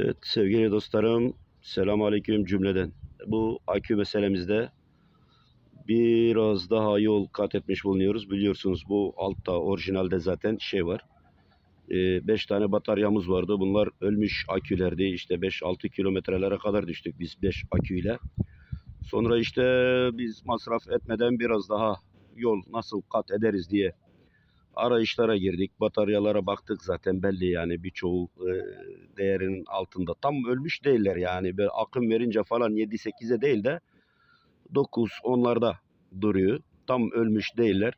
Evet sevgili dostlarım selam aleyküm cümleden. Bu akü meselemizde biraz daha yol kat etmiş bulunuyoruz. Biliyorsunuz bu altta orijinalde zaten şey var. 5 tane bataryamız vardı. Bunlar ölmüş akülerdi. İşte 5-6 kilometrelere kadar düştük biz 5 aküyle. Sonra işte biz masraf etmeden biraz daha yol nasıl kat ederiz diye arayışlara girdik. Bataryalara baktık zaten belli yani birçoğu e, değerinin altında. Tam ölmüş değiller yani. Böyle akım verince falan 7-8'e değil de 9 onlarda duruyor. Tam ölmüş değiller.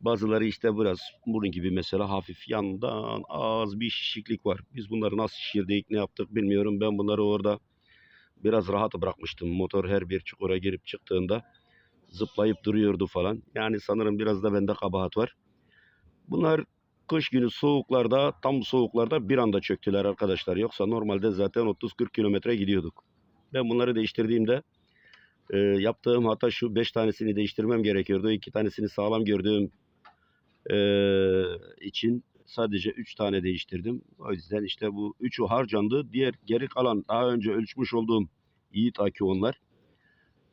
Bazıları işte biraz bunun gibi mesela hafif yandan az bir şişiklik var. Biz bunları nasıl şişirdik ne yaptık bilmiyorum. Ben bunları orada biraz rahat bırakmıştım. Motor her bir çukura girip çıktığında zıplayıp duruyordu falan. Yani sanırım biraz da bende kabahat var. Bunlar kış günü soğuklarda tam soğuklarda bir anda çöktüler arkadaşlar. Yoksa normalde zaten 30-40 kilometre gidiyorduk. Ben bunları değiştirdiğimde e, yaptığım hata şu 5 tanesini değiştirmem gerekiyordu. 2 tanesini sağlam gördüğüm e, için sadece 3 tane değiştirdim. O yüzden işte bu 3'ü harcandı. Diğer geri kalan daha önce ölçmüş olduğum Yiğit akü onlar.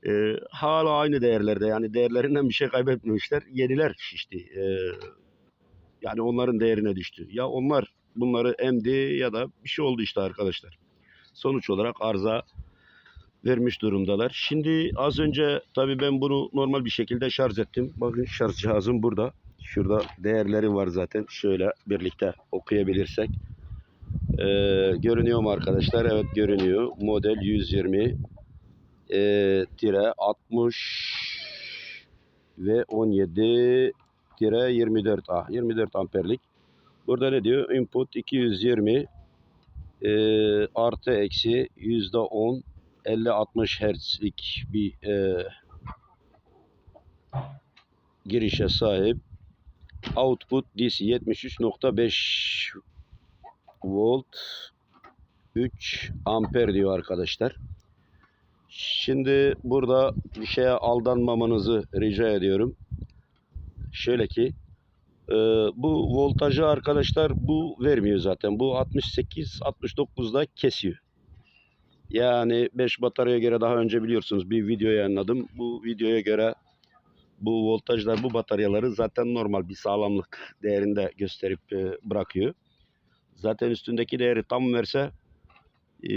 E, hala aynı değerlerde yani değerlerinden bir şey kaybetmemişler. Yeniler şişti. E, yani onların değerine düştü. Ya onlar bunları emdi ya da bir şey oldu işte arkadaşlar. Sonuç olarak arıza vermiş durumdalar. Şimdi az önce tabii ben bunu normal bir şekilde şarj ettim. Bakın şarj cihazım burada. Şurada değerleri var zaten. Şöyle birlikte okuyabilirsek. Ee, görünüyor mu arkadaşlar? Evet görünüyor. Model 120 e, tire 60 ve 17 tire 24 ah 24 amperlik. Burada ne diyor? Input 220 e, artı eksi yüzde 10 50-60 Hz'lik bir e, girişe sahip. Output DC 73.5 volt 3 amper diyor arkadaşlar. Şimdi burada bir şeye aldanmamanızı rica ediyorum. Şöyle ki e, bu voltajı arkadaşlar bu vermiyor zaten. Bu 68-69'da kesiyor. Yani 5 bataryaya göre daha önce biliyorsunuz bir video yayınladım. Bu videoya göre bu voltajlar bu bataryaları zaten normal bir sağlamlık değerinde gösterip e, bırakıyor. Zaten üstündeki değeri tam verse e,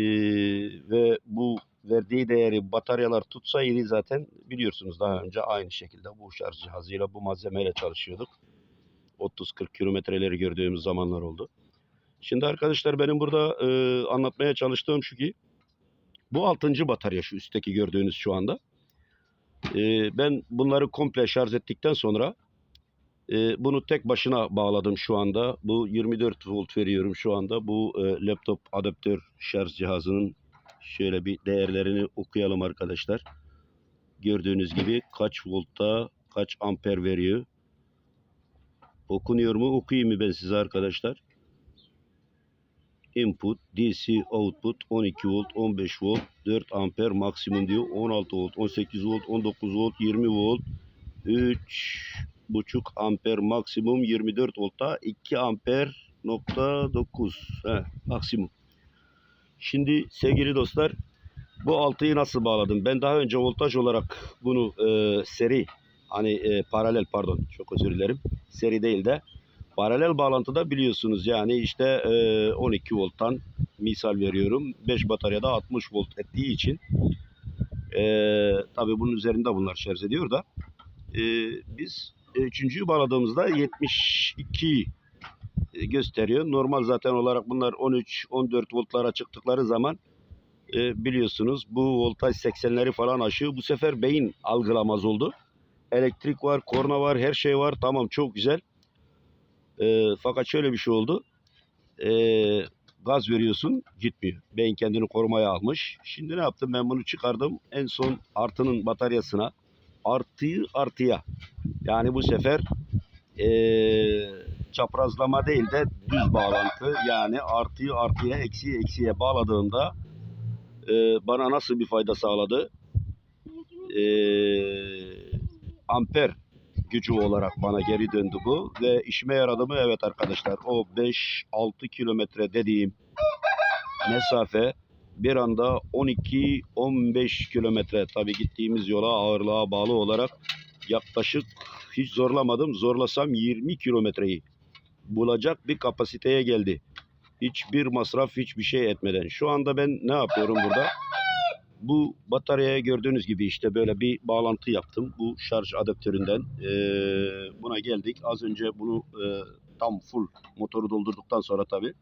ve bu verdiği değeri bataryalar tutsaydı zaten biliyorsunuz daha önce aynı şekilde bu şarj cihazıyla bu malzemeyle çalışıyorduk. 30-40 kilometreleri gördüğümüz zamanlar oldu. Şimdi arkadaşlar benim burada e, anlatmaya çalıştığım şu ki bu 6. batarya şu üstteki gördüğünüz şu anda. E, ben bunları komple şarj ettikten sonra e, bunu tek başına bağladım şu anda. Bu 24 volt veriyorum şu anda. Bu e, laptop adaptör şarj cihazının şöyle bir değerlerini okuyalım arkadaşlar. Gördüğünüz gibi kaç voltta kaç amper veriyor. Okunuyor mu? Okuyayım mı ben size arkadaşlar? Input, DC output 12 volt, 15 volt, 4 amper maksimum diyor. 16 volt, 18 volt, 19 volt, 20 volt, 3 buçuk amper maksimum 24 voltta 2 amper nokta 9 He, maksimum. Şimdi sevgili dostlar bu altıyı nasıl bağladım? Ben daha önce voltaj olarak bunu e, seri hani e, paralel pardon çok özür dilerim. Seri değil de paralel bağlantıda biliyorsunuz yani işte e, 12 volttan misal veriyorum. 5 bataryada 60 volt ettiği için e, tabi bunun üzerinde bunlar şarj ediyor da e, biz üçüncüyü bağladığımızda 72 gösteriyor. Normal zaten olarak bunlar 13-14 voltlara çıktıkları zaman e, biliyorsunuz bu voltaj 80'leri falan aşıyor. Bu sefer beyin algılamaz oldu. Elektrik var, korna var, her şey var. Tamam çok güzel. E, fakat şöyle bir şey oldu. E, gaz veriyorsun gitmiyor. Beyin kendini korumaya almış. Şimdi ne yaptım? Ben bunu çıkardım. En son artının bataryasına artıyı artıya. Yani bu sefer eee çaprazlama değil de düz bağlantı yani artıyı artıya eksiye eksiye bağladığımda e, bana nasıl bir fayda sağladı? E, amper gücü olarak bana geri döndü bu ve işime yaradı mı? Evet arkadaşlar o 5-6 kilometre dediğim mesafe bir anda 12-15 kilometre. Tabii gittiğimiz yola ağırlığa bağlı olarak yaklaşık hiç zorlamadım. Zorlasam 20 kilometreyi bulacak bir kapasiteye geldi. Hiçbir masraf, hiçbir şey etmeden. Şu anda ben ne yapıyorum burada? Bu bataryaya gördüğünüz gibi işte böyle bir bağlantı yaptım. Bu şarj adaptöründen eee, buna geldik. Az önce bunu eee, tam full motoru doldurduktan sonra tabii.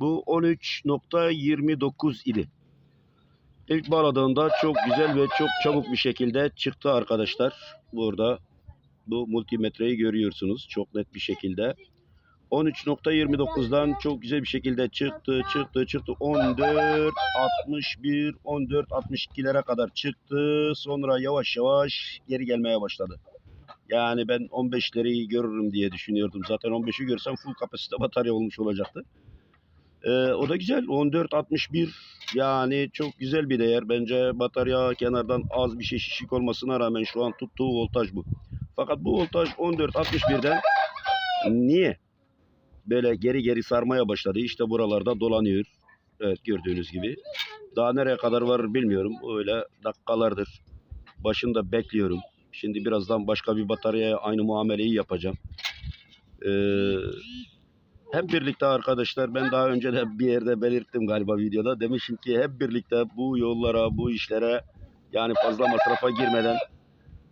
Bu 13.29 idi. İlk bağladığımda çok güzel ve çok çabuk bir şekilde çıktı arkadaşlar. Burada bu multimetreyi görüyorsunuz çok net bir şekilde. 13.29'dan çok güzel bir şekilde çıktı, çıktı, çıktı. 14, 61, 14, 62'lere kadar çıktı. Sonra yavaş yavaş geri gelmeye başladı. Yani ben 15'leri görürüm diye düşünüyordum. Zaten 15'i görsem full kapasite batarya olmuş olacaktı. Ee, o da güzel. 14, 61 yani çok güzel bir değer. Bence batarya kenardan az bir şey şişik olmasına rağmen şu an tuttuğu voltaj bu. Fakat bu voltaj 14.61'den niye böyle geri geri sarmaya başladı? İşte buralarda dolanıyor. Evet gördüğünüz gibi. Daha nereye kadar var bilmiyorum. Öyle dakikalardır. Başında bekliyorum. Şimdi birazdan başka bir bataryaya aynı muameleyi yapacağım. Ee, hep birlikte arkadaşlar ben daha önce de bir yerde belirttim galiba videoda. Demişim ki hep birlikte bu yollara, bu işlere yani fazla masrafa girmeden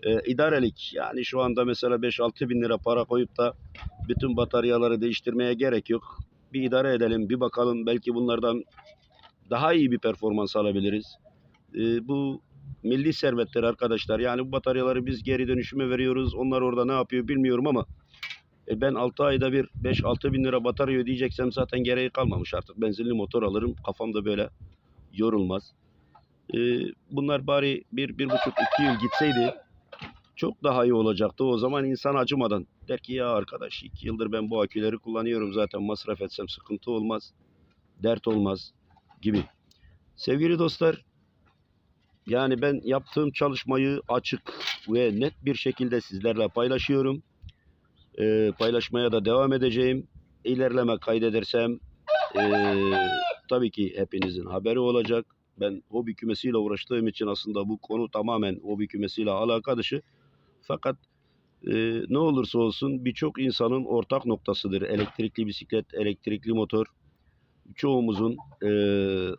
e, idarelik. Yani şu anda mesela 5-6 bin lira para koyup da bütün bataryaları değiştirmeye gerek yok. Bir idare edelim, bir bakalım. Belki bunlardan daha iyi bir performans alabiliriz. E, bu milli servetler arkadaşlar. Yani bu bataryaları biz geri dönüşüme veriyoruz. Onlar orada ne yapıyor bilmiyorum ama e, ben 6 ayda bir 5-6 bin lira batarya ödeyeceksem zaten gereği kalmamış artık. Benzinli motor alırım. Kafamda böyle yorulmaz. E, bunlar bari bir, bir buçuk, iki yıl gitseydi çok daha iyi olacaktı. O zaman insan acımadan der ki ya arkadaş iki yıldır ben bu aküleri kullanıyorum zaten masraf etsem sıkıntı olmaz, dert olmaz gibi. Sevgili dostlar yani ben yaptığım çalışmayı açık ve net bir şekilde sizlerle paylaşıyorum. Ee, paylaşmaya da devam edeceğim. İlerleme kaydedersem ee, tabii ki hepinizin haberi olacak. Ben hobi kümesiyle uğraştığım için aslında bu konu tamamen hobi kümesiyle alaka. Fakat e, ne olursa olsun birçok insanın ortak noktasıdır. Elektrikli bisiklet, elektrikli motor çoğumuzun e,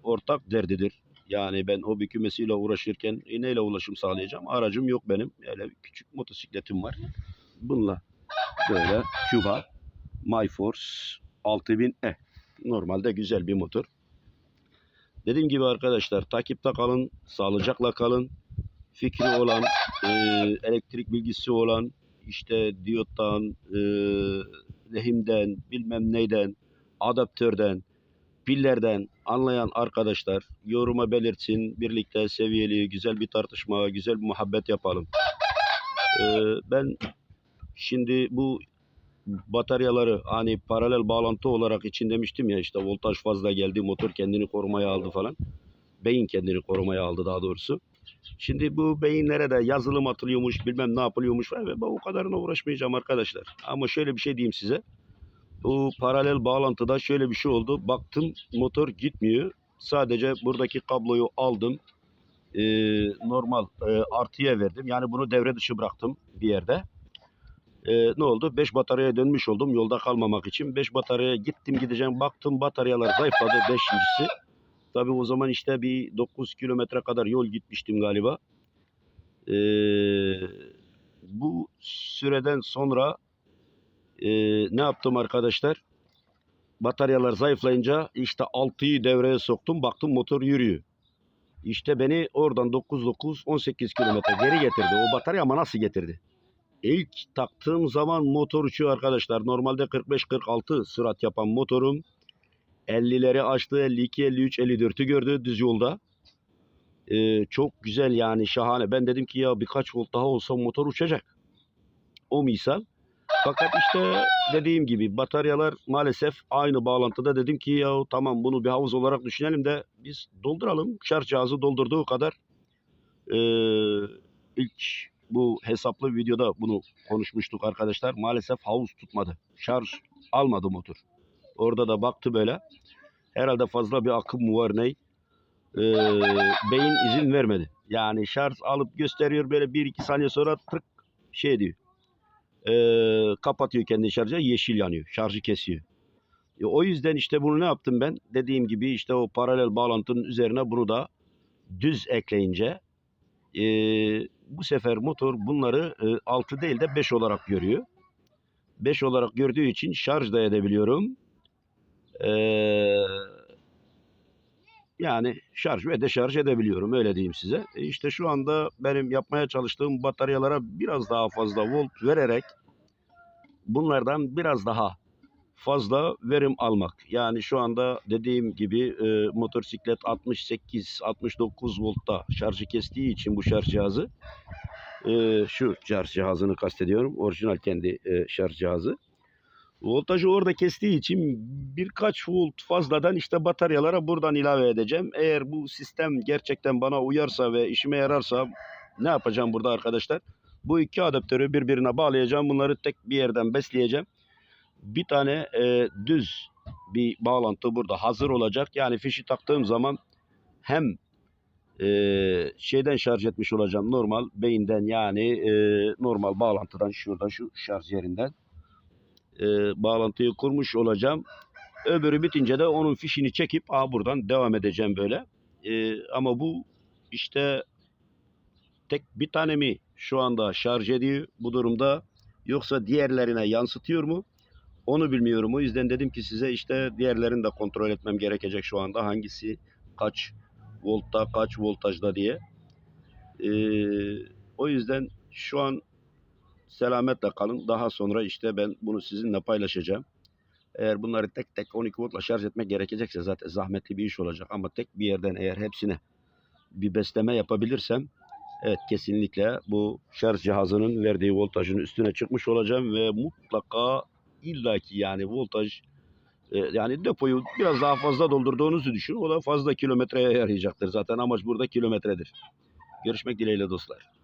ortak derdidir. Yani ben hobi kümesiyle uğraşırken e, neyle ulaşım sağlayacağım? Aracım yok benim. Öyle küçük motosikletim var. Bununla böyle Cuba MyForce 6000E. Normalde güzel bir motor. Dediğim gibi arkadaşlar takipte kalın, sağlıcakla kalın. Fikri olan, e, elektrik bilgisi olan, işte diyottan, e, lehimden, bilmem neyden, adaptörden, pillerden anlayan arkadaşlar yoruma belirtsin. Birlikte seviyeli, güzel bir tartışma, güzel bir muhabbet yapalım. E, ben şimdi bu bataryaları hani paralel bağlantı olarak için demiştim ya işte voltaj fazla geldi motor kendini korumaya aldı falan. Beyin kendini korumaya aldı daha doğrusu. Şimdi bu beyinlere de yazılım atılıyormuş bilmem ne yapılıyormuş ve ben o kadarına uğraşmayacağım arkadaşlar. Ama şöyle bir şey diyeyim size. Bu paralel bağlantıda şöyle bir şey oldu. Baktım motor gitmiyor. Sadece buradaki kabloyu aldım. Ee, normal e, artıya verdim. Yani bunu devre dışı bıraktım bir yerde. Ee, ne oldu? 5 bataryaya dönmüş oldum yolda kalmamak için. 5 bataryaya gittim gideceğim. Baktım bataryalar zayıfladı. Beşincisi. Tabii o zaman işte bir 9 kilometre kadar yol gitmiştim galiba. Ee, bu süreden sonra e, ne yaptım arkadaşlar? Bataryalar zayıflayınca işte 6'yı devreye soktum. Baktım motor yürüyor. İşte beni oradan 9-9-18 kilometre geri getirdi. O batarya ama nasıl getirdi? İlk taktığım zaman motor uçuyor arkadaşlar. Normalde 45-46 sürat yapan motorum 50'leri açtı. 52, 53, 54'ü gördü düz yolda. Ee, çok güzel yani şahane. Ben dedim ki ya birkaç volt daha olsa motor uçacak. O misal. Fakat işte dediğim gibi bataryalar maalesef aynı bağlantıda dedim ki ya tamam bunu bir havuz olarak düşünelim de biz dolduralım. Şarj cihazı doldurduğu kadar ee, ilk bu hesaplı videoda bunu konuşmuştuk arkadaşlar. Maalesef havuz tutmadı. Şarj almadı motor. Orada da baktı böyle. Herhalde fazla bir akım mı var ney? Ee, beyin izin vermedi. Yani şarj alıp gösteriyor böyle 1-2 saniye sonra tık şey diyor. Ee, kapatıyor kendi şarjı yeşil yanıyor. Şarjı kesiyor. E, o yüzden işte bunu ne yaptım ben? Dediğim gibi işte o paralel bağlantının üzerine bunu da düz ekleyince e, bu sefer motor bunları e, 6 değil de 5 olarak görüyor. 5 olarak gördüğü için şarj da edebiliyorum. Eee yani şarj ve deşarj edebiliyorum öyle diyeyim size. E işte şu anda benim yapmaya çalıştığım bataryalara biraz daha fazla volt vererek bunlardan biraz daha fazla verim almak. Yani şu anda dediğim gibi e, motosiklet 68-69 voltta şarjı kestiği için bu şarj cihazı e, şu şarj cihazını kastediyorum. Orijinal kendi e, şarj cihazı. Voltajı orada kestiği için birkaç volt fazladan işte bataryalara buradan ilave edeceğim. Eğer bu sistem gerçekten bana uyarsa ve işime yararsa ne yapacağım burada arkadaşlar? Bu iki adaptörü birbirine bağlayacağım. Bunları tek bir yerden besleyeceğim. Bir tane e, düz bir bağlantı burada hazır olacak. Yani fişi taktığım zaman hem e, şeyden şarj etmiş olacağım normal beyinden yani e, normal bağlantıdan şuradan şu şarj yerinden e, bağlantıyı kurmuş olacağım. Öbürü bitince de onun fişini çekip aha buradan devam edeceğim böyle. E, ama bu işte tek bir tane mi şu anda şarj ediyor bu durumda yoksa diğerlerine yansıtıyor mu? Onu bilmiyorum. O yüzden dedim ki size işte diğerlerini de kontrol etmem gerekecek şu anda. Hangisi kaç voltta kaç voltajda diye. E, o yüzden şu an selametle kalın. Daha sonra işte ben bunu sizinle paylaşacağım. Eğer bunları tek tek 12 voltla şarj etmek gerekecekse zaten zahmetli bir iş olacak. Ama tek bir yerden eğer hepsine bir besleme yapabilirsem evet kesinlikle bu şarj cihazının verdiği voltajın üstüne çıkmış olacağım ve mutlaka illaki yani voltaj e, yani depoyu biraz daha fazla doldurduğunuzu düşün. O da fazla kilometreye yarayacaktır. Zaten amaç burada kilometredir. Görüşmek dileğiyle dostlar.